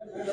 ستا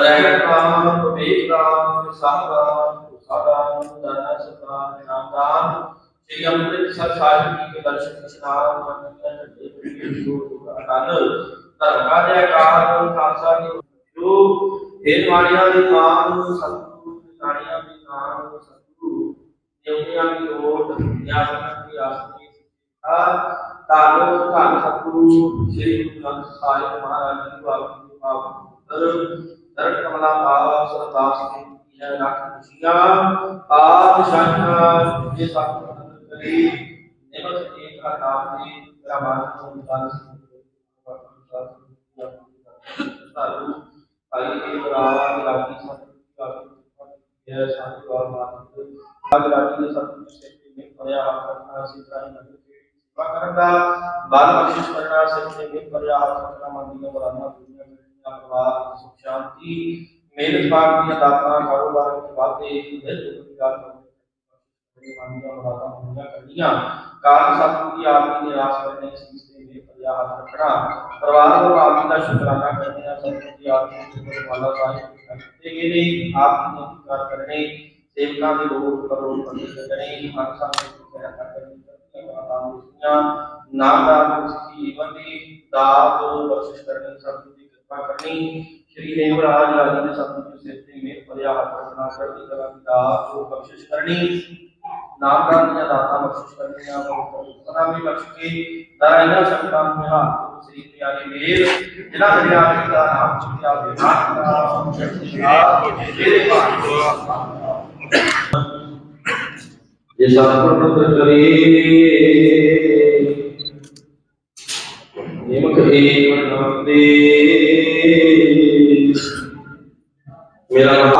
ਰਹਿਣ ਰਾਮ ਵਿਵੇਕ ਰਾਮ ਸਾਹਿਬ ਰਾਮ ਸਾਦਾ ਦਾਨਾ ਸਦਾ ਨਾਮ ਸ੍ਰੀ ਅੰਮ੍ਰਿਤਸਰ ਸਾਹਿਬ ਜੀ ਦੇ ਦਰਸ਼ਨ ਸਨਾਮ ਮੰਨਿਆ ਜੱਟੇ ਪ੍ਰੀਤ ਸੋ ਆਨੰਦ ਧਰਮਾ ਦੇ ਨੂੰ ਖਾਲਸਾ ਦੀ ਜੋ ਇਹ ਮਾਰਿਆ ਦੇ ਨਾਮ ਸਤਿਗੁਰੂ ਨਾਰੀਆਂ ਦੇ ਨਾਮ ਸਤਿਗੁਰੂ ਦੇਵਿਆਂ ਦੀ ਰੋਟ ਨਿਆਸਨ ਦੀ ਆਸਨੀ ਆ ਤਾਲੋ ਧੰਨ ਸਤਿਗੁਰੂ ਸ੍ਰੀ ਗੁਰੂ ਗ੍ਰੰਥ ਸਾਹਿਬ ਮਹਾਰਾਜ ਜੀ ਬਾਬਾ ਜੀ ਬਾਬਾ درد کملا آپ سرطاس کے یہ لاکھ خوشیاں آپ شانہ مجھے ساتھ مدد کرے نعمت ایک عطا نے رمضان کو مثال بارہ کرنا سکھنے میں ਅਖਬਾਰ ਸੁਖ ਸ਼ਾਂਤੀ ਮੇਲ ਪਾਕ ਦੀਆਂ ਦਾਤਾਂ ਕਾਰੋਬਾਰ ਵਿੱਚ ਵਾਧੇ ਨਿਰਭਰ ਦੀ ਗੱਲ ਕਰਨੀ ਮਨ ਦੀਆਂ ਮੁਰਾਦਾਂ ਪੂਰੀਆਂ ਕਰਨੀਆਂ ਕਾਰਨ ਸਤਿਗੁਰੂ ਦੀ ਆਪ ਦੀ ਰਾਸ ਕਰਨੇ ਸੀਸ ਤੇ ਵੀ ਪਰਿਆ ਹੱਥ ਰੱਖਣਾ ਪਰਿਵਾਰ ਔਰ ਆਪ ਦਾ ਸ਼ੁਕਰਾਨਾ ਕਰਦੇ ਹਾਂ ਸਤਿਗੁਰੂ ਦੀ ਆਪ ਦੀ ਵਾਲਾ ਸਾਹਿਬ ਕਰਤੇ ਗਏ ਨੇ ਆਪ ਨੂੰ ਅਧਿਕਾਰ ਕਰਨੇ ਸੇਵਕਾਂ ਦੇ ਲੋਕ ਕਰੋੜ ਪੰਡਿਤ ਕਰਨੇ ਹਰ ਸਾਹਿਬ ਦੀ ਸਹਾਇਤਾ ਕਰਨੀ ਨਾਮ ਦਾ ਉਸ ਜੀਵਨ ਦੀ ਦਾਤ ਉਹ ਬਖਸ਼ਿਸ਼ ਕਰਨੀ ਸਤਿਗੁਰੂ پکڑنی شریف عمران راجی نے سب کی سیفتی میں پریا حضرت نہ کر دی کا کی کو بخشش کرنی نام کا دیا داتا بخشش کرنی ہے اور اتنا بھی بخش کے دائنا شکتان میں ہاں شریف کی آگے میل جنا دریا کی کا نام چکیا بھی جیسا پر کری نمک ایمان نمک دی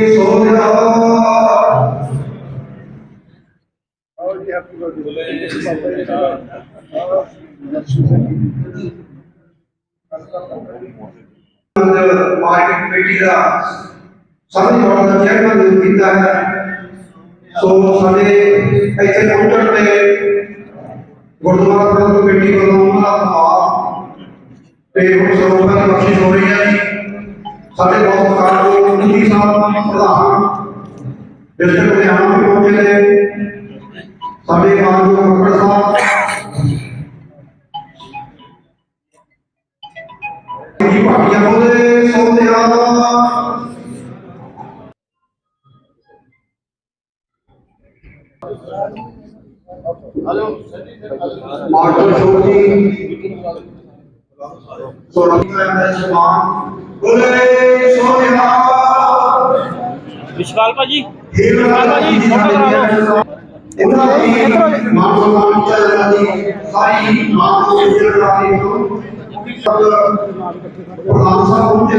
گردوارا پرندھ میٹنگ بخش ہو رہی ہے ساتھے بہت مکار کو نبی صاحب پردہان جس کے پردہان بھی پہنچے لے ساتھے مکار جو مکار صاحب کی پاکیاں ہو دے سو دے آدھا مارٹر شو جی سو رمی کا ایم ایس مان ਸਰਵਾਂਸਾ ਦੇ ਸਰਵਾਂਸਾ ਦੇ ਸਰਵਾਂਸਾ ਦੇ ਸਰਵਾਂਸਾ ਦੇ ਸਰਵਾਂਸਾ ਦੇ ਸਰਵਾਂਸਾ ਦੇ ਸਰਵਾਂਸਾ ਦੇ ਸਰਵਾਂਸਾ ਦੇ ਸਰਵਾਂਸਾ ਦੇ ਸਰਵਾਂਸਾ ਦੇ ਸਰਵਾਂਸਾ ਦੇ ਸਰਵਾਂਸਾ ਦੇ ਸਰਵਾਂਸਾ ਦੇ ਸਰਵਾਂਸਾ ਦੇ ਸਰਵਾਂਸਾ ਦੇ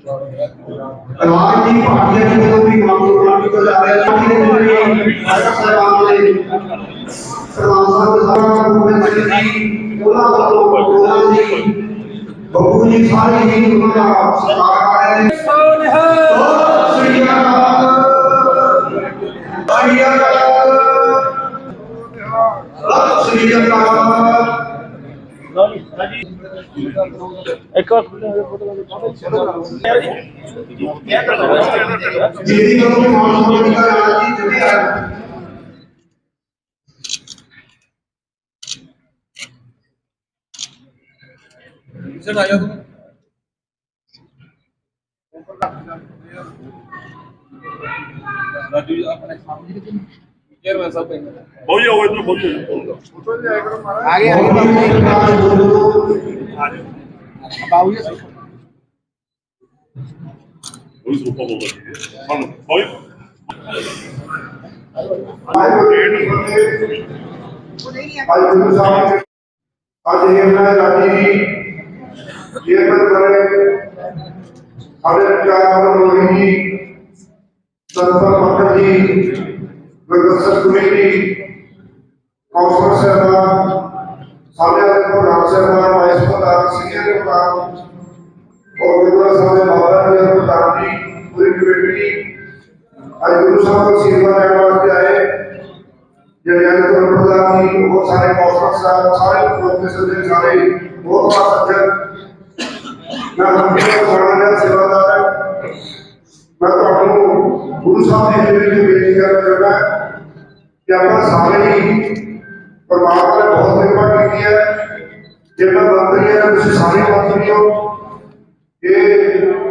ਸਰਵਾਂਸਾ ਦੇ ਸਰਵਾਂਸਾ ਦੇ ਸਰਵਾ ਬੱਬੂ ਜੀ ਸਾਰੇ ਹੀ ਉਹਨਾਂ ਦਾ ਸਤਿਕਾਰ ਕਰ ਰਹੇ ਨੇ ਸੋਨ ਹੈ ਸਤਿ ਸ੍ਰੀ ਅਕਾਲ ਭਾਈ ਅਕਾਲ ਸਤਿ ਸ੍ਰੀ ਅਕਾਲ ਇੱਕ ਵਾਰ ਜਿਹਦੀ ਗੱਲ ਨੂੰ ਮਾਨਸੂਨ ਦੀ ਗੱਲ ਆ ਜੀ ਜਿਹੜੀ ریزلٹ آیا تو ਆਜੇ ਇਹਨਾਂ ਦਾ ਜੀ یہ بات کرے حضرت کاظم روحی صدفہ مکہ جی مدرسہ کمیٹی کاؤنسلر صاحبہ سامنے آتے ہیں پرام صاحبہ وائس پرام سکھے کے پرام اور جبرا صاحبہ بابا جی ہم پرام جی پوری کمیٹی آج گرو صاحبہ سیدھا نے آواز کیا ہے یا یعنی, یعنی تو رب اللہ کی بہت سارے کاؤنسلر صاحب سارے بہت سارے بہت سارے بہت سارے میں ہم کے پرانے سیوا دار ہیں میں تو اپنے گرو صاحب کے لیے بھی بیٹی کر رہا ہوں کہ اپنا سارے ہی پرمات نے بہت دیر پر کی ہے جب میں بات رہی ہے اسے سارے بات رہی ہوں کہ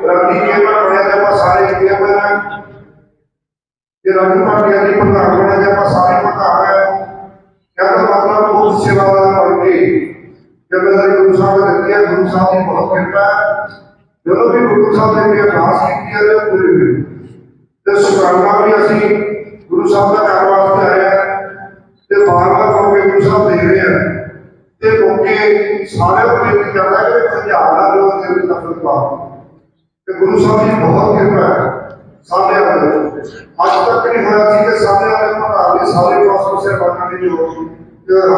رابی کے میں پڑھے جب میں سارے کیا میں نے کہ رابی میں کیا نہیں پتا ہوں جب میں سارے پتا ہوں کیا تو بات رہا ہوں بہت سیوا دار پڑھ کے جب میں گرو صاحب نے دیکھا گرو صاحب بہت کرتا ہے جب بھی گرو صاحب نے میرے پاس کی ہے تو پوری ہوئی تے سبحان اللہ بھی اسی گرو صاحب دا گھر واسطے آیا ہے تے بار بار کو گرو صاحب دیکھ رہے ہیں تے موقع سارے اپنے کی جانا ہے کہ پنجاب دا لوگ تے نفرت پا تے گرو صاحب جی بہت کرپا ہے سامنے والے اج تک نہیں ہویا سی کہ سامنے والے پتہ نہیں سارے پاس سے پڑھنا نہیں ہو ਇਹ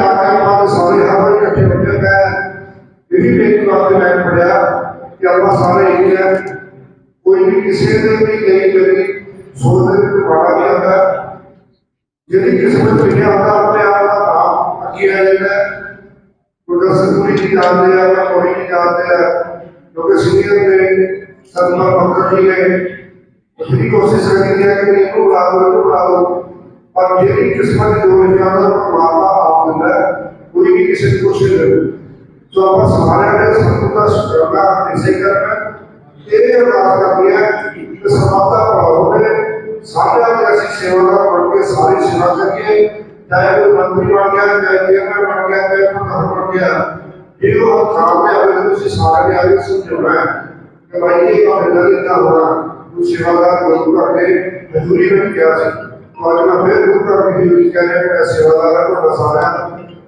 ਆਪਣੇ ਮਾਤ ਸਾਰੇ ਹਰ ਇੱਕ ਇੱਕ ਹੈ ਜਿਹੜੀ ਮੇਰੀ ਵਾਸਤੇ ਮੈਂ ਪੜਿਆ کہ اللہ سارے ہی ہے کوئی بھی کسی نے بھی نہیں میری سوچ میں بھی پڑھا دیا تھا یعنی کس میں پہ کیا آتا اپنے آپ کا نام اکی ہے جب ہے تو جس سے کوئی نہیں جانتے ہیں نہ کوئی نہیں جانتے ہیں تو کسی نے اپنے سنما پکڑ کی ہے اپنی کوشش کر دی ہے کہ نہیں کو بڑھا دو تو بڑھا دو پر یہ بھی کس میں جو ہے جانتا ہے پرماتا آپ جب ہے کوئی بھی کسی کوشش کر دی جو آپ سمانے ہیں سمتہ سکرمہ ایسے کر رہے ہیں تیرے اللہ کا دیا ہے کہ سمانتہ پڑھاؤں نے سارے آپ ایسی سیوانہ پڑھ کے ساری سنا سکے چاہے وہ منتری بڑھ گیا ہے چاہے کیا میں بڑھ گیا ہے چاہے وہ نہ بڑھ گیا ہے یہ وہ کام ہے ابھی تو اسے سارے کے آگے سمجھ رہا ہے کہ بھائی یہ ایک آمدہ لیتا ہو رہا ہے اس سیوانہ کا مجھو کر کے حضوری میں کیا سکتا ہے تو آج میں پھر مجھو کر کے حضوری کہہ رہے ہیں کہ سیوانہ کا مجھو کر سارے ہیں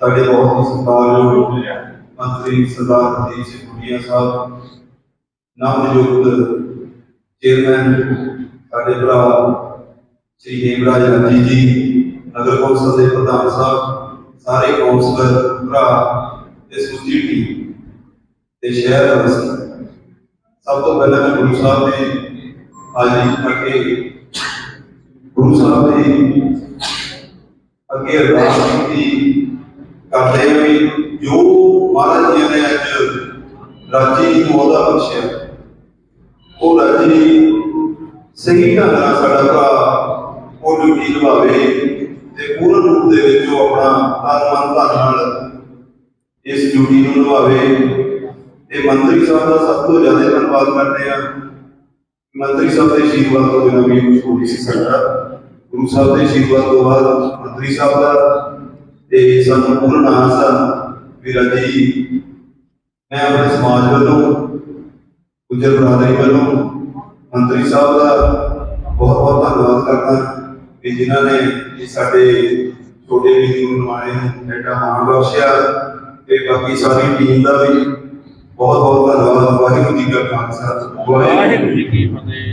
ਸਾਡੇ ਬਹੁਤ ਹੀ ਸਤਿਕਾਰਯੋਗ ਮੰਤਰੀ ਸਰਦਾਰ ਹਰਦੀਪ ਸਿੰਘ ਸਾਹਿਬ ਨਾਮਯੋਗ ਚੇਅਰਮੈਨ ਸਾਡੇ ਭਰਾ ਸ੍ਰੀ ਹੇਮਰਾਜ ਰਾਜੀ ਜੀ ਨਗਰ ਕੌਂਸਲ ਦੇ ਪ੍ਰਧਾਨ ਸਾਹਿਬ ਸਾਰੇ ਕੌਂਸਲਰ ਭਰਾ ਇਸ ਸੁਸਤੀ ਟੀਮ ਤੇ ਸ਼ਹਿਰ ਦਾ ਵਸੀ ਸਭ ਤੋਂ ਪਹਿਲਾਂ ਮੈਂ ਗੁਰੂ ਸਾਹਿਬ ਦੇ ਹਾਜ਼ਰੀ ਕਰਕੇ ਗੁਰੂ ਸਾਹਿਬ ਦੇ ਅੱਗੇ ਅਰਦਾਸ ਕੀਤੀ ਕਰਦੇ ਵੀ ਜੋ ਮਹਾਰਾਜ ਜੀ ਨੇ ਅੱਜ ਰਾਜੀ ਨੂੰ ਉਹਦਾ ਬਖਸ਼ਿਆ ਉਹ ਰਾਜੀ ਸਹੀ ਢੰਗ ਨਾਲ ਸਾਡਾ ਭਰਾ ਉਹ ਜੀ ਲਵਾਵੇ ਤੇ ਪੂਰਨ ਰੂਪ ਦੇ ਵਿੱਚ ਉਹ ਆਪਣਾ ਆਤਮਨ ਧਨ ਨਾਲ ਇਸ ਡਿਊਟੀ ਨੂੰ ਲਵਾਵੇ ਇਹ ਮੰਤਰੀ ਸਾਹਿਬ ਦਾ ਸਭ ਤੋਂ ਜ਼ਿਆਦਾ ਧੰਨਵਾਦ ਕਰਦੇ ਆ ਮੰਤਰੀ ਸਾਹਿਬ ਦੇ ਸ਼ੀਰਵਾਦ ਤੋਂ ਬਿਨਾਂ ਵੀ ਕੁਝ ਹੋ ਨਹੀਂ ਸਕਦਾ ਗੁਰੂ ਸਾਹਿਬ ਦੇ ਸ਼ੀਰਵਾਦ ਤੋਂ ਬਾਅਦ ਮੰਤਰੀ ਸਾਹਿਬ ਦਾ ਤੇ ਸੰਪੂਰਨ ਪੂਰਨ ਆਸ ਵੀਰਾ ਜੀ ਮੈਂ ਆਪਣੇ ਸਮਾਜ ਵੱਲੋਂ ਗੁਜਰ ਬਰਾਦਰੀ ਵੱਲੋਂ ਮੰਤਰੀ ਸਾਹਿਬ ਦਾ ਬਹੁਤ ਬਹੁਤ ਧੰਨਵਾਦ ਕਰਦਾ ਕਿ ਜਿਨ੍ਹਾਂ ਨੇ ਇਹ ਸਾਡੇ ਛੋਟੇ ਵੀ ਨੂੰ ਨਵਾਏ ਨੂੰ ਐਡਾ ਮਾਣ ਬਖਸ਼ਿਆ ਤੇ ਬਾਕੀ ਸਾਰੀ ਟੀਮ ਦਾ ਵੀ ਬਹੁਤ ਬਹੁਤ ਧੰਨਵਾਦ ਵਾਹਿਗੁਰੂ ਜੀ ਕਾ ਖਾਲਸਾ ਵਾਹਿਗੁਰੂ ਜੀ ਕੀ ਫਤਿਹ